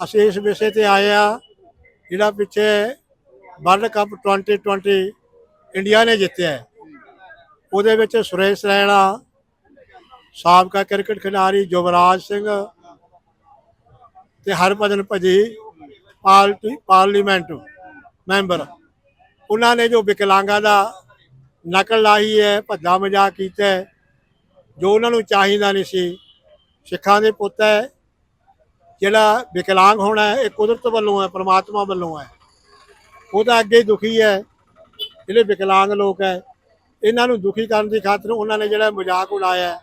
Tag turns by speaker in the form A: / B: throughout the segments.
A: ਅਸੀਂ ਇਸ ਵਿਸ਼ੇ ਤੇ ਆਏ ਆ ਜਿਹੜਾ ਪਿੱਛੇ ਵਰਲਡ ਕੱਪ 2020 ਇੰਡੀਆ ਨੇ ਜਿੱਤਿਆ ਹੈ। ਉਹਦੇ ਵਿੱਚ ਸੁਰੇਸ਼ ਰੈਣਾ, ਸਾਬਕਾ ਕ੍ਰਿਕਟ ਖਿਡਾਰੀ ਯੁਵਰਾਜ ਸਿੰਘ ਤੇ Harbhajan Bhajji, party parliament member ਉਹਨਾਂ ਨੇ ਜੋ ਵਿਕਲਾਂਗਾਂ ਦਾ ਨਕਲ ਲਾਈ ਹੈ, ਭੱਜਾ ਮਜ਼ਾਕ ਕੀਤਾ ਜੋ ਉਹਨਾਂ ਨੂੰ ਚਾਹੀਦਾ ਨਹੀਂ ਸੀ, ਸਿੱਖਾਂ ਦੇ ਪੁੱਤ ਹੈ ਜਿਹੜਾ ਵਿਕਲਾਂਗ ਹੋਣਾ ਹੈ, ਇਹ ਕੁਦਰਤ ਵੱਲੋਂ ਹੈ, ਪਰਮਾਤਮਾ ਵੱਲੋਂ ਹੈ। ਉਹ ਤਾਂ ਅੱਗੇ ਹੀ ਦੁਖੀ ਹੈ, ਜਿਹੜੇ ਵਿਕਲਾਂਗ ਲੋਕ ਹੈ, ਇਹਨਾਂ ਨੂੰ ਦੁਖੀ ਕਰਨ ਦੀ ਖਾਤਰ ਉਹਨਾਂ ਨੇ ਜਿਹੜਾ ਮਜ਼ਾਕ ਉਡਾਇਆ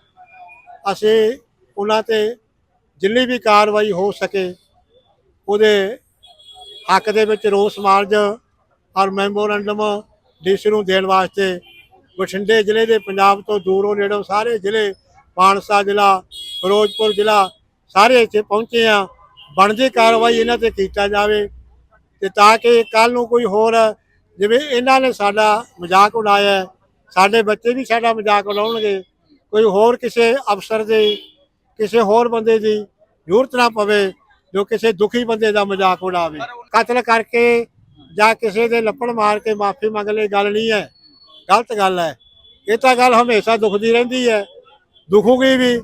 A: ਅਸੀਂ ਉਹਨਾਂ ਤੇ ਜਿੰਨੀ ਵੀ ਕਾਰਵਾਈ ਹੋ ਸਕੇ, ਉਹਦੇ ਹੱਕ ਦੇ ਵਿੱਚ ਰੋਸ ਮਾਰਜ ਔਰ ਮੈਮੋਰੰਡਮ ਡੀਸੀ ਨੂੰ ਦੇਣ ਵਾਸਤੇ ਬਠਿੰਡੇ ਜ਼ਿਲ੍ਹੇ ਦੇ ਪੰਜਾਬ ਤੋਂ ਦੂਰੋਂ ਨੇੜੋਂ ਸਾਰੇ ਜ਼ਿਲ੍ਹੇ, ਮਾਨਸਾ ਜ਼ਿਲ੍ਹਾ, ਫਿਰੋਜ਼ਪੁਰ ਜ਼ਿਲ੍ਹਾ ਸਾਰੇ ਇੱਥੇ ਪਹੁੰਚੇ ਆ ਬਣਦੀ ਕਾਰਵਾਈ ਇਹਨਾਂ ਤੇ ਕੀਤਾ ਜਾਵੇ ਤੇ ਤਾਂ ਕਿ ਕੱਲ ਨੂੰ ਕੋਈ ਹੋਰ, ਜਿਵੇਂ ਇਹਨਾਂ ਨੇ ਸਾਡਾ ਮਜ਼ਾਕ ਉਡਾਇਆ ਸਾਡੇ ਬੱਚੇ ਵੀ ਸਾਡਾ ਮਜ਼ਾਕ ਉਡਾਉਣਗੇ, ਕੋਈ ਹੋਰ ਕਿਸੇ ਅਫਸਰ ਦੇ, ਕਿਸੇ ਹੋਰ ਬੰਦੇ ਦੀ ਜ਼ਰੂਰਤ ਨਾ ਪਵੇ, ਜੋ ਕਿਸੇ ਦੁਖੀ ਬੰਦੇ ਦਾ ਮਜ਼ਾਕ ਉਡਾਵੇ। ਕਤਲ ਕਰਕੇ ਜਾਂ ਕਿਸੇ ਦੇ ਲੱਪੜ ਮਾਰ ਕੇ ਮਾਫੀ ਮੰਗ ਲਈ ਗੱਲ ਨਹੀਂ ਹੈ। ਗਲਤ ਗੱਲ ਹੈ। ਇਹ ਤਾਂ ਗੱਲ ਹਮੇਸ਼ਾ ਦੁਖਦੀ ਰਹਿੰਦੀ ਹੈ। ਦੁਖੂਗੀ ਵੀ।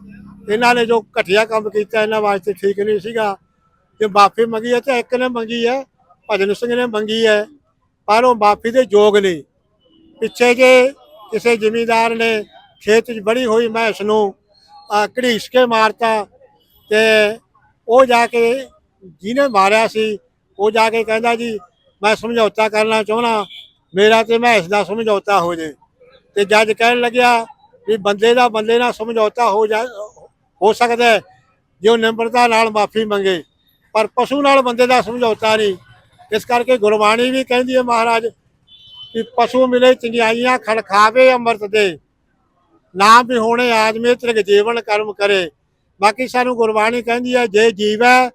A: ਇਹਨਾਂ ਨੇ ਜੋ ਘਟੀਆ ਕੰਮ ਕੀਤਾ ਇਹਨਾਂ ਵਾਸਤੇ ਠੀਕ ਨਹੀਂ ਸੀਗਾ। ਜੇ ਮਾਫੀ ਮੰਗੀ ਹੈ ਤਾਂ ਇੱਕ ਨੇ ਮੰਗੀ ਹੈ, ਭਜਨ ਸਿੰਘ ਨੇ ਮੰਗੀ ਹੈ, ਪਰ ਉਹ ਮਾਫੀ ਦੇ ਯੋਗ ਨਹੀਂ। ਪਿੱਛੇ ਜੇ ਕਿਸੇ ਜ਼ਿਮੀਂਦਾਰ ਨੇ ਖੇਤ 'ਚ ਬੜੀ ਹੋਈ ਮੈਂਸ ਨੂੰ ਘੜੀਸ ਕੇ ਮਾਰਤਾ ਤੇ ਉਹ ਜਾ ਕੇ ਜਿਹਨੇ ਮਾਰਿਆ ਸੀ, ਉਹ ਜਾ ਕੇ ਕਹਿੰਦਾ ਜੀ, ਮੈਂ ਸਮਝੌਤਾ ਕਰਨਾ ਚਾਹੁੰਦਾ, ਮੇਰਾ ਤੇ ਮੈਂਸ ਦਾ ਸਮਝੌਤਾ ਹੋ ਜੇ। ਤੇ ਜੱਜ ਕਹਿਣ ਲੱਗਿਆ ਵੀ ਬੰਦੇ ਦਾ ਬੰਦੇ ਨਾਲ ਸਮਝੌਤਾ ਹੋ ਜਾ ਹੋ ਸਕਦਾ ਹੈ ਜੇ ਉਹ ਨਿਮਰਤਾ ਨਾਲ ਮਾਫੀ ਮੰਗੇ, ਪਰ ਪਸ਼ੂ ਨਾਲ ਬੰਦੇ ਦਾ ਸਮਝੌਤਾ ਨਹੀਂ। ਇਸ ਕਰਕੇ ਗੁਰਬਾਣੀ ਵੀ ਕਹਿੰਦੀ ਹੈ ਮਹਾਰਾਜ ਕਿ ਪਸ਼ੂ ਮਿਲੇ ਚੰਗਿਆਈਆਂ ਖੜਖਾਵੇ ਅੰਮ੍ਰਿਤ ਦੇ। ਨਾਮ ਵੀ ਹੋਣੇ ਆਦਮੀ ਤ੍ਰਿਗ ਜੀਵਨ ਕਰਮ ਕਰੇ। ਬਾਕੀ ਸਾਨੂੰ ਗੁਰਬਾਣੀ ਕਹਿੰਦੀ ਹੈ, ਜੇ ਜੀਵੈ,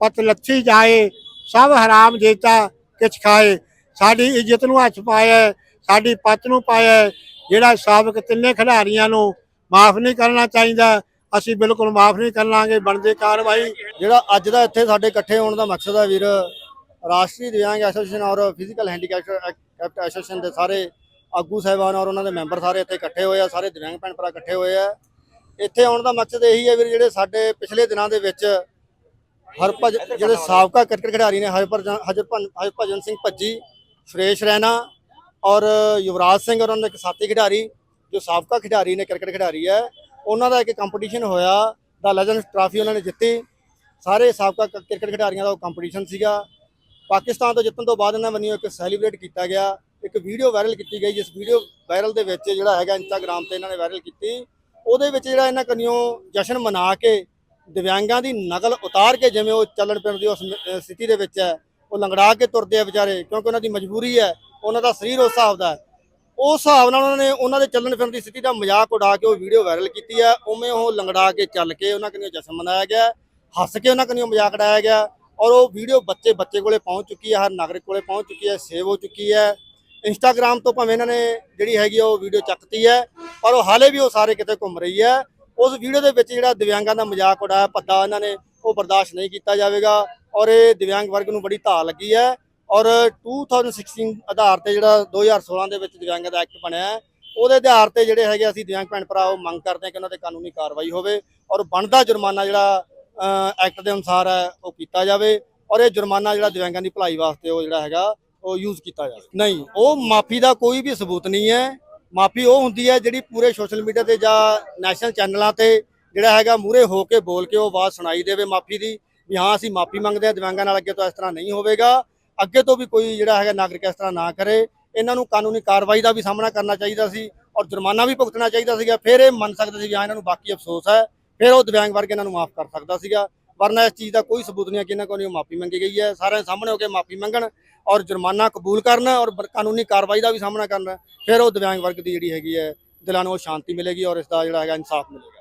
A: ਪਤ ਲੱਥੀ ਜਾਏ, ਸਭ ਹਰਾਮ ਜੇਤਾ, ਕਿਛ ਖਾਏ। ਸਾਡੀ ਇੱਜ਼ਤ ਨੂੰ ਹੱਥ ਪਾਇਆ ਸਾਡੀ ਪਤ ਨੂੰ ਪਾਇਆ ਜਿਹੜਾ ਸਾਬਕ ਤਿੰਨੇ ਖਿਡਾਰੀਆਂ ਨੂੰ ਮਾਫ ਨਹੀਂ ਕਰਨਾ ਚਾਹੀਦਾ ਅਸੀਂ ਬਿਲਕੁਲ ਮਾਫ ਨਹੀਂ ਕਰਾਂਗੇ ਬਣਦੀ ਕਾਰਵਾਈ।
B: ਜਿਹੜਾ ਅੱਜ ਦਾ ਇੱਥੇ ਸਾਡੇ ਇਕੱਠੇ ਹੋਣ ਦਾ ਮਕਸਦ ਹੈ ਵੀਰ, ਰਾਸ਼ਟਰੀ ਦਿਵਿਆਂਗ ਐਸੋਸੀਏਸ਼ਨ ਔਰ ਫਿਜ਼ੀਕਲ ਹੈਂਡੀਕੈਪਟ ਐਸੋਸੀਏਸ਼ਨ ਦੇ ਸਾਰੇ ਆਗੂ ਸਾਹਿਬਾਨ ਔਰ ਉਹਨਾਂ ਦੇ ਮੈਂਬਰ ਸਾਰੇ ਇੱਥੇ ਇਕੱਠੇ ਹੋਏ ਆ, ਸਾਰੇ ਦਿਵਿਆਂਗ ਭੈਣ ਭਰਾ ਇਕੱਠੇ ਹੋਏ ਆ। ਇੱਥੇ ਆਉਣ ਦਾ ਮਕਸਦ ਇਹੀ ਹੈ ਵੀਰ, ਜਿਹੜੇ ਸਾਡੇ ਪਿਛਲੇ ਦਿਨਾਂ ਦੇ ਵਿੱਚ ਹਰਭਜ ਜਿਹੜੇ ਸਾਬਕਾ ਕ੍ਰਿਕਟ ਖਿਡਾਰੀ ਨੇ ਹਰਭਜਨ ਹਰਭਜਨ ਹਰਭਜਨ ਸਿੰਘ ਭੱਜੀ, ਸੁਰੇਸ਼ ਰੈਣਾ ਔਰ ਯੁਵਰਾਜ ਸਿੰਘ ਔਰ ਉਹਨਾਂ ਦੇ ਇੱਕ ਸਾਥੀ ਖਿਡਾਰੀ, ਜੋ ਸਾਬਕਾ ਖਿਡਾਰੀ ਨੇ ਕ੍ਰਿਕਟ ਖਿਡਾਰੀ ਹੈ ਉਹਨਾਂ ਦਾ ਇੱਕ ਕੰਪੀਟੀਸ਼ਨ ਹੋਇਆ ਦਾ ਲੈਜੈਂਡ ਟਰਾਫੀ ਉਹਨਾਂ ਨੇ ਜਿੱਤੀ। ਸਾਰੇ ਸਾਬਕਾ ਕ- ਕ੍ਰਿਕਟ ਖਿਡਾਰੀਆਂ ਦਾ ਉਹ ਕੰਪੀਟੀਸ਼ਨ ਸੀਗਾ। ਪਾਕਿਸਤਾਨ ਤੋਂ ਜਿੱਤਣ ਤੋਂ ਬਾਅਦ ਇਹਨਾਂ ਵੱਲੋਂ ਇੱਕ ਸੈਲੀਬ੍ਰੇਟ ਕੀਤਾ ਗਿਆ। ਇੱਕ ਵੀਡੀਓ ਵਾਇਰਲ ਕੀਤੀ ਗਈ, ਜਿਸ ਵੀਡੀਓ ਵਾਇਰਲ ਦੇ ਵਿੱਚ ਜਿਹੜਾ ਹੈਗਾ ਇੰਸਟਾਗ੍ਰam ਤੇ ਇਹਨਾਂ ਨੇ ਵਾਇਰਲ ਕੀਤੀ। ਉਹਦੇ ਵਿੱਚ ਜਿਹੜਾ ਇਹਨਾਂ ਕੰਨਿਓ ਜਸ਼ਨ ਮਨਾ ਕੇ ਦਿਵਿਆਂਗਾਂ ਦੀ ਨਕਲ ਉਤਾਰ ਕੇ ਜਿਵੇਂ ਉਹ ਚੱਲਣ ਫਿਰਨ ਦੀ ਉਸ ਸਥਿਤੀ ਦੇ ਵਿੱਚ ਹੈ, ਉਹ ਲੰਗੜਾ ਕੇ ਤੁਰਦੇ ਆ ਵਿਚਾਰੇ, ਕਿਉਂਕਿ ਉਹਨਾਂ ਦੀ ਮਜਬੂਰੀ ਹੈ, ਉਹਨਾਂ ਦਾ ਸਰੀਰ ਉਸ ਹਿਸਾਬ ਦਾ ਉਸ ਹਿਸਾਬ ਨਾਲ ਉਹਨਾਂ ਨੇ ਉਹਨਾਂ ਦੇ ਚੱਲਣ ਫਿਰਨ ਦੀ ਸਥਿਤੀ ਦਾ ਮਜ਼ਾਕ ਉਡਾ ਕੇ ਉਹ ਵੀਡੀਓ ਵਾਇਰਲ ਕੀਤੀ ਹੈ ਉਵੇਂ ਉਹ ਲੰਗੜਾ ਕੇ ਚੱਲ ਕੇ ਉਹਨਾਂ ਕੰਨਿਓ ਜਸ਼ਨ ਮਨਾਇਆ ਗਿਆ। ਹੱਸ ਕੇ ਉਹਨਾਂ ਕੰਨਿਓ ਮਜ਼ਾਕ ਉਡਾਇਆ ਗਿਆ ਔਰ ਉਹ ਵੀਡੀਓ ਬੱਚੇ ਬੱਚੇ ਕੋਲੇ ਪਹੁੰਚ ਚੁੱਕੀ ਹੈ ਹਰ ਨਾਗਰਿਕ ਕੋਲੇ ਪਹੁੰਚ ਚੁੱਕੀ ਹੈ ਸੇਵ ਹੋ ਚੁੱਕੀ ਹੈ ਇੰਸਟਾਗ੍ਰam ਤੋਂ ਭਾਵੇਂ ਇਹਨਾਂ ਨੇ ਜਿਹੜੀ ਹੈਗੀ ਆ ਉਹ ਵੀਡੀਓ ਚੱਕਤੀ ਹੈ ਪਰ ਉਹ ਹਾਲੇ ਵੀ ਉਹ ਸਾਰੇ ਕਿਤੇ ਘੁੰਮ ਰਹੀ ਹੈ ਉਸ ਵੀਡੀਓ ਦੇ ਵਿੱਚ ਜਿਹੜਾ ਦਿਵਿਆਂਗਾਂ ਦਾ ਮਜ਼ਾਕ ਉਡਾਇਆ, ਭੱਦਾ ਇਹਨਾਂ ਨੇ, ਉਹ ਬਰਦਾਸ਼ਤ ਨਹੀਂ ਕੀਤਾ ਜਾਵੇਗਾ ਔਰ ਇਹ ਦਿਵਿਆਂਗ ਵਰਗ ਨੂੰ ਬੜੀ ਧਾ ਲੱਗੀ ਹੈ ਔਰ 2016 ਆਧਾਰ ਤੇ ਜਿਹੜਾ 2016 ਦੇ ਵਿੱਚ ਦਿਵਿਆਂਗਾਂ ਦਾ ਐਕਟ ਬਣਿਆ ਹੈ, ਉਹਦੇ ਆਧਾਰ ਤੇ ਜਿਹੜੇ ਹੈਗੇ ਅਸੀਂ ਦਿਵਿਆਂਗ ਭੈਣ ਭਰਾ, ਉਹ ਮੰਗ ਕਰਦੇ ਹਾਂ ਕਿ ਉਹਨਾਂ ਤੇ ਕਾਨੂੰਨੀ ਕਾਰਵਾਈ ਹੋਵੇ ਔਰ ਬਣਦਾ ਜੁਰਮਾਨਾ ਜਿਹੜਾ ਐਕਟ ਦੇ ਅਨੁਸਾਰ ਹੈ, ਉਹ ਕੀਤਾ ਜਾਵੇ ਔਰ ਇਹ ਜੁਰਮਾਨਾ ਜਿਹੜਾ ਦਿਵਿਆਂਗਾਂ ਦੀ ਭਲਾਈ ਵਾਸਤੇ ਉਹ ਜਿਹੜਾ ਹੈਗਾ, ਉਹ ਯੂਜ਼ ਕੀਤਾ ਜਾਵੇ। ਨਹੀਂ, ਉਹ ਮਾਫੀ ਦਾ ਕੋਈ ਵੀ ਸਬੂਤ ਨਹੀਂ ਹੈ। ਮਾਫੀ ਉਹ ਹੁੰਦੀ ਹੈ ਜਿਹੜੀ ਪੂਰੇ ਸੋਸ਼ਲ ਮੀਡੀਆ ਤੇ ਜਾਂ ਨੈਸ਼ਨਲ ਚੈਨਲਾਂ ਤੇ ਜਿਹੜਾ ਹੈਗਾ ਮੂਰੇ ਹੋ ਕੇ ਬੋਲ ਕੇ ਉਹ ਆਵਾਜ਼ ਸੁਣਾਈ ਦੇਵੇ ਮਾਫੀ ਦੀ, ਵੀ ਹਾਂ, ਅਸੀਂ ਮਾਫੀ ਮੰਗਦੇ ਹਾਂ, ਦਿਵਿਆਂਗਾਂ ਨਾਲ ਅੱਗੇ ਤੋਂ ਇਸ ਤਰ੍ਹਾਂ ਨਹੀਂ ਹੋਵੇਗਾ। ਅੱਗੇ ਤੋਂ ਵੀ ਕੋਈ ਜਿਹੜਾ ਹੈਗਾ ਨਾਗਰਿਕ ਇਸ ਤਰ੍ਹਾਂ ਨਾ ਕਰੇ। ਇਹਨਾਂ ਨੂੰ ਕਾਨੂੰਨੀ ਕਾਰਵਾਈ ਦਾ ਵੀ ਸਾਹਮਣਾ ਕਰਨਾ ਚਾਹੀਦਾ ਸੀ ਔਰ ਜੁਰਮਾਨਾ ਵੀ ਭੁਗਤਣਾ ਚਾਹੀਦਾ ਸੀਗਾ। ਫਿਰ ਇਹ ਮੰਨ ਸਕਦੇ ਸੀ ਵੀ ਹਾਂ, ਇਹਨਾਂ ਨੂੰ ਬਾਕੀ ਅਫਸੋਸ ਹੈ। ਫਿਰ ਉਹ ਦਿਵਿਆਂਗ ਵਰਗ ਇਹਨਾਂ ਨੂੰ ਮਾਫ ਕਰ ਸਕਦਾ ਸੀਗਾ। ਵਰਨਾ ਇਸ ਚੀਜ਼ ਦਾ ਕੋਈ ਸਬੂਤ ਨਹੀਂ ਹੈ ਕਿ ਇਹਨਾਂ ਕੋਲੋਂ ਮਾਫੀ ਮੰਗੀ ਗਈ ਹੈ। ਸਾਰਿਆਂ ਦੇ ਸਾਹਮਣੇ ਹੋ ਕੇ ਮਾਫੀ ਮੰਗਣ ਔਰ ਜੁਰਮਾਨਾ ਕਬੂਲ ਕਰਨ ਔਰ ਕਾਨੂੰਨੀ ਕਾਰਵਾਈ ਦਾ ਵੀ ਸਾਹਮਣਾ ਕਰਨਾ। ਫਿਰ ਉਹ ਦਿਵਿਆਂਗ ਵਰਗ ਦੀ ਜਿਹੜੀ ਹੈਗੀ ਹੈ, ਦਿਲਾਂ ਨੂੰ ਉਹ ਸ਼ਾਂਤੀ ਮਿਲੇਗੀ ਔਰ ਇਸ ਦਾ ਜਿਹੜਾ ਹੈਗਾ ਇਨਸਾਫ ਮਿਲੇਗਾ।